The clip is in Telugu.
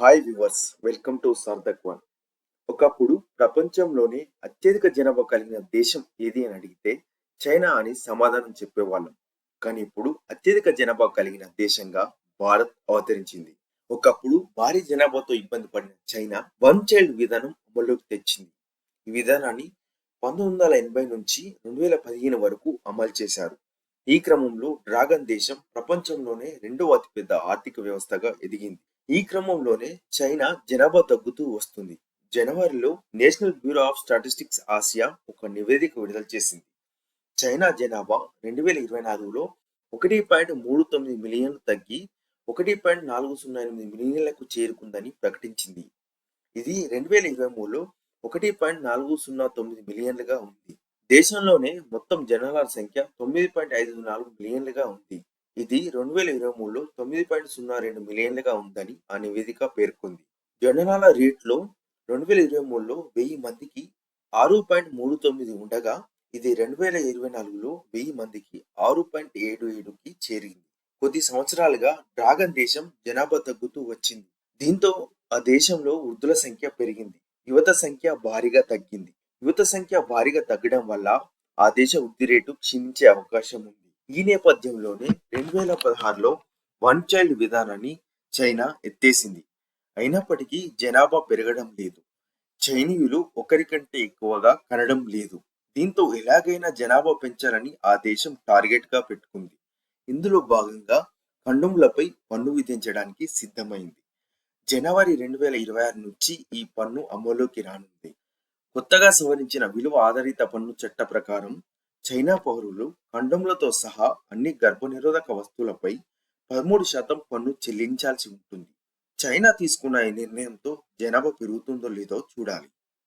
Hi viewers welcome to Sarthak one ఒకప్పుడు ప్రపంచంలోనే అత్యధిక జనాభా కలిగిన దేశం ఏది అని అడిగితే చైనా అని సమాధానం చెప్పేవాళ్ళం. కానీ ఇప్పుడు అత్యధిక జనాభా కలిగిన దేశంగా భారత్ అవతరించింది. ఒకప్పుడు భారీ జనాభాతో ఇబ్బంది పడిన చైనా వన్ చైల్డ్ విధానం అమల్లోకి తెచ్చింది. ఈ విధానాన్ని పంతొమ్మిది వందల ఎనభై నుంచి రెండు వేల పదిహేను వరకు అమలు చేశారు. ఈ క్రమంలో డ్రాగన్ దేశం ప్రపంచంలోనే రెండవ అతిపెద్ద ఆర్థిక వ్యవస్థగా ఎదిగింది. ఈ క్రమంలోనే చైనా జనాభా తగ్గుతూ వస్తుంది. జనవరిలో national bureau of statistics Asia ఒక నివేదిక విడుదల చేసింది. చైనా జనాభా రెండు వేల ఇరవై నాలుగులో ఒకటి పాయింట్ మూడు తొమ్మిది మిలియన్లు తగ్గి ఒకటి పాయింట్ నాలుగు సున్నా ఎనిమిది మిలియన్లకు చేరుకుందని ప్రకటించింది. ఇది రెండు వేల ఇరవై మూడులో ఒకటి పాయింట్ నాలుగు సున్నా తొమ్మిది మిలియన్లుగా ఉంది. దేశంలోనే మొత్తం జనాభా సంఖ్య తొమ్మిది పాయింట్ ఐదు నాలుగు మిలియన్లుగా ఉంది. ఇది రెండు వేల ఇరవై మూడులో తొమ్మిది పాయింట్ సున్నా రెండు మిలియన్లుగా ఉందని ఆ నివేదిక పేర్కొంది. జనరాల రేట్లో రెండు వేల ఇరవై మూడులో వెయ్యి మందికి ఆరు పాయింట్ మూడు తొమ్మిది ఉండగా ఇది రెండు వేల ఇరవై నాలుగులో వెయ్యి మందికి ఆరు పాయింట్ ఏడు ఏడుకి చేరింది. కొద్ది సంవత్సరాలుగా డ్రాగన్ దేశం జనాభా తగ్గుతూ వచ్చింది. దీంతో ఆ దేశంలో వృద్ధుల సంఖ్య పెరిగింది. యువత సంఖ్య భారీగా తగ్గింది. యువత సంఖ్య భారీగా తగ్గడం వల్ల ఆ దేశ వృద్ధి రేటు క్షీణించే అవకాశం ఉంది. ఈ నేపథ్యంలోనే రెండు వేల పదహారులో వన్ చైల్డ్ విధానాన్ని చైనా ఎత్తేసింది. అయినప్పటికీ జనాభా పెరగడం లేదు. చైనీయులు ఒకరికంటే ఎక్కువగా కనడం లేదు. దీంతో ఎలాగైనా జనాభా పెంచాలని ఆ దేశం టార్గెట్గా పెట్టుకుంది. ఇందులో భాగంగా కండములపై పన్ను విధించడానికి సిద్ధమైంది. జనవరి రెండు వేల ఇరవై ఆరు నుంచి ఈ పన్ను అమలులోకి రానుంది. కొత్తగా సవరించిన విలువ ఆధారిత పన్ను చట్ట ప్రకారం చైనా పౌరులు కండములతో సహా అన్ని గర్భనిరోధక వస్తువులపై పదమూడు శాతం పన్ను చెల్లించాల్సి ఉంటుంది. చైనా తీసుకున్న ఈ నిర్ణయంతో జనాభా పెరుగుతుందో లేదో చూడాలి.